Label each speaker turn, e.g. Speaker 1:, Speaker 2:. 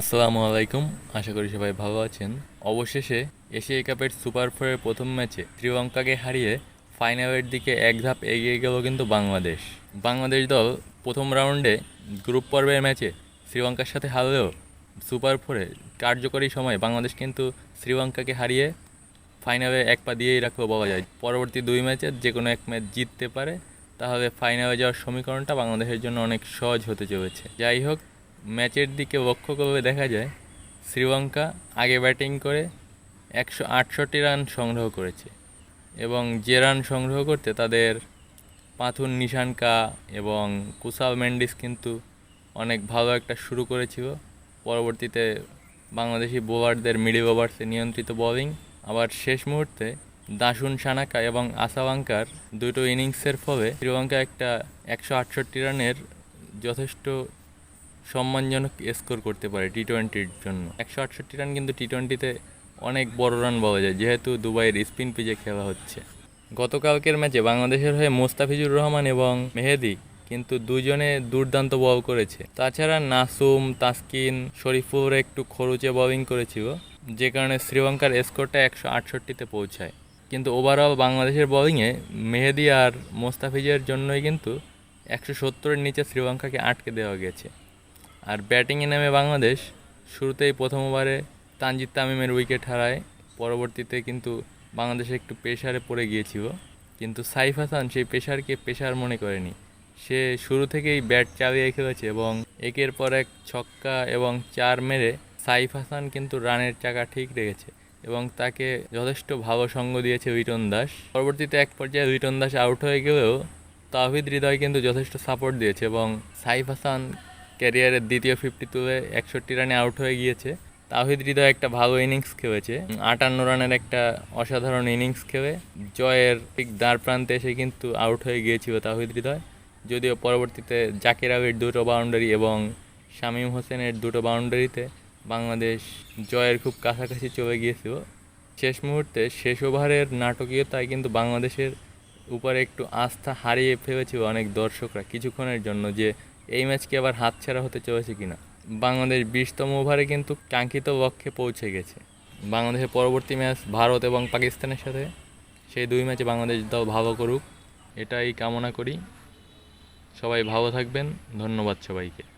Speaker 1: আসসালামু আলাইকুম, আশা করি সবাই ভালো আছেন। অবশেষে এশিয়া কাপের সুপার ফোরের প্রথম ম্যাচে শ্রীলঙ্কাকে হারিয়ে ফাইনালের দিকে এক ধাপ এগিয়ে গেল কিন্তু বাংলাদেশ। বাংলাদেশ দল প্রথম রাউন্ডে গ্রুপ পর্বের ম্যাচে শ্রীলঙ্কার সাথে হারলেও সুপার ফোরে কার্যকরী সময় বাংলাদেশ কিন্তু শ্রীলঙ্কাকে হারিয়ে ফাইনালে এক পা দিয়েই রাখল বলা যায়। পরবর্তী দুই ম্যাচে যে কোনো এক ম্যাচ জিততে পারে, তাহলে ফাইনালে যাওয়ার সমীকরণটা বাংলাদেশের জন্য অনেক সহজ হতে চলেছে। যাই হোক ম্যাচের দিকে লক্ষ্য করলে দেখা যায়, শ্রীলঙ্কা আগে ব্যাটিং করে একশো আটষট্টি রান সংগ্রহ করেছে এবং যে রান সংগ্রহ করতে তাদের পাথুর নিশানকা এবং কুসাল মেন্ডিস কিন্তু অনেক ভালো একটা শুরু করেছিল। পরবর্তীতে বাংলাদেশি বোলারদের মিডিল ওভার্সে নিয়ন্ত্রিত বোলিং। আবার শেষ মুহূর্তে দাসুন সানাকা এবং আসাবাঙ্কার দুটো ইনিংসের ফলে শ্রীলঙ্কা একটা একশো আটষট্টি রানের যথেষ্ট সম্মানজনক স্কোর করতে পারে টি টোয়েন্টির জন্য। একশো আটষট্টি রান কিন্তু টি টোয়েন্টিতে অনেক বড় রান পাওয়া যায়, যেহেতু দুবাইয়ের স্পিন পিচে খেলা হচ্ছে। গতকালকের ম্যাচে বাংলাদেশের হয়ে মোস্তাফিজুর রহমান এবং মেহেদি কিন্তু দুজনে দুর্দান্ত বল করেছে। তাছাড়া নাসুম, তাসকিন শরীফুর একটু খরুচে বলিং করেছিল, যে কারণে শ্রীলঙ্কার স্কোরটা একশো আটষট্টিতে পৌঁছায়। কিন্তু ওভারঅল বাংলাদেশের বোলিংয়ে মেহেদি আর মোস্তাফিজের জন্যই কিন্তু একশো সত্তরের নিচে শ্রীলঙ্কাকে আটকে দেওয়া গেছে। আর ব্যাটিংয়ে নেমে বাংলাদেশ। শুরুতেই প্রথম ওভারে তানজিদ তামিমের উইকেট হারায়, পরবর্তীতে কিন্তু বাংলাদেশ একটু প্রেশারে পড়ে গিয়েছিল। কিন্তু সাইফ হাসান সেই প্রেশারকে প্রেশার মনে করেনি। সে শুরু থেকেই ব্যাট চালিয়ে খেলেছে এবং একের পর এক ছক্কা এবং চার মেরে সাইফ হাসান কিন্তু রানের চাকা ঠিক রেখেছে এবং তাকে যথেষ্ট ভালো সঙ্গ দিয়েছে লিটন দাস। পরবর্তীতে এক পর্যায়ে লিটন দাস আউট হয়ে গেলেও তাহিদ হৃদয় কিন্তু যথেষ্ট সাপোর্ট দিয়েছে এবং সাইফ হাসান ক্যারিয়ারের দ্বিতীয় ফিফটি তুলে একষট্টি রানে আউট হয়ে গিয়েছে। তাহিদ হৃদয় একটা ভালো ইনিংস খেলেছে। আটান্ন রানের একটা অসাধারণ ইনিংস খেলে। জয়ের ঠিক দ্বার প্রান্তে এসে কিন্তু আউট হয়ে গিয়েছিল তাহিদ হৃদয়। যদিও পরবর্তীতে জাকির আলীর দুটো বাউন্ডারি এবং শামীম হোসেনের দুটো বাউন্ডারিতে বাংলাদেশ জয়ের খুব কাছাকাছি চলে গিয়েছিল। শেষ মুহূর্তে শেষ ওভারের নাটকীয়তায় কিন্তু বাংলাদেশের উপরে একটু আস্থা হারিয়ে ফেলেছিল অনেক দর্শকরা কিছুক্ষণের জন্য যে এই ম্যাচকে আবার হাতছাড়া হতে চলেছে কিনা? বাংলাদেশ বিশতম ওভারে কিন্তু কাঙ্ক্ষিত লক্ষ্যে পৌঁছে গেছে। বাংলাদেশের পরবর্তী ম্যাচ ভারত এবং পাকিস্তানের সাথে। সেই দুই ম্যাচে বাংলাদেশ দল ভালো করুক। এটাই কামনা করি। সবাই ভালো থাকবেন। ধন্যবাদ সবাইকে।